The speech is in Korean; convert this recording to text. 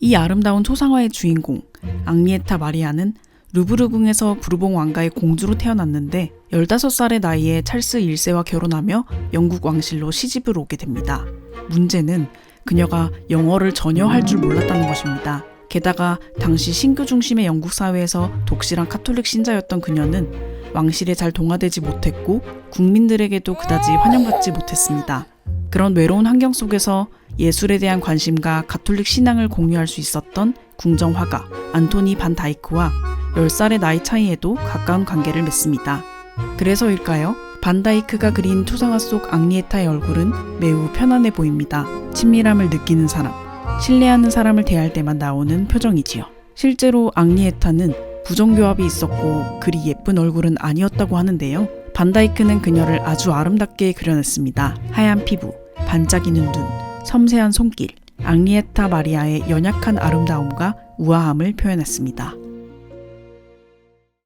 이 아름다운 초상화의 주인공 앙리에타 마리아는 루브르궁에서 부르봉 왕가의 공주로 태어났는데 15살의 나이에 찰스 1세와 결혼하며 영국 왕실로 시집을 오게 됩니다. 문제는 그녀가 영어를 전혀 할 줄 몰랐다는 것입니다. 게다가 당시 신교 중심의 영국 사회에서 독실한 카톨릭 신자였던 그녀는 왕실에 잘 동화되지 못했고 국민들에게도 그다지 환영받지 못했습니다. 그런 외로운 환경 속에서 예술에 대한 관심과 가톨릭 신앙을 공유할 수 있었던 궁정화가 안토니 반 다이크와 10살의 나이 차이에도 가까운 관계를 맺습니다. 그래서일까요? 반 다이크가 그린 초상화 속 앙리에타의 얼굴은 매우 편안해 보입니다. 친밀함을 느끼는 사람, 신뢰하는 사람을 대할 때만 나오는 표정이지요. 실제로 앙리에타는 부정교합이 있었고 그리 예쁜 얼굴은 아니었다고 하는데요. 반다이크는 그녀를 아주 아름답게 그려냈습니다. 하얀 피부, 반짝이는 눈, 섬세한 손길, 앙리에타 마리아의 연약한 아름다움과 우아함을 표현했습니다.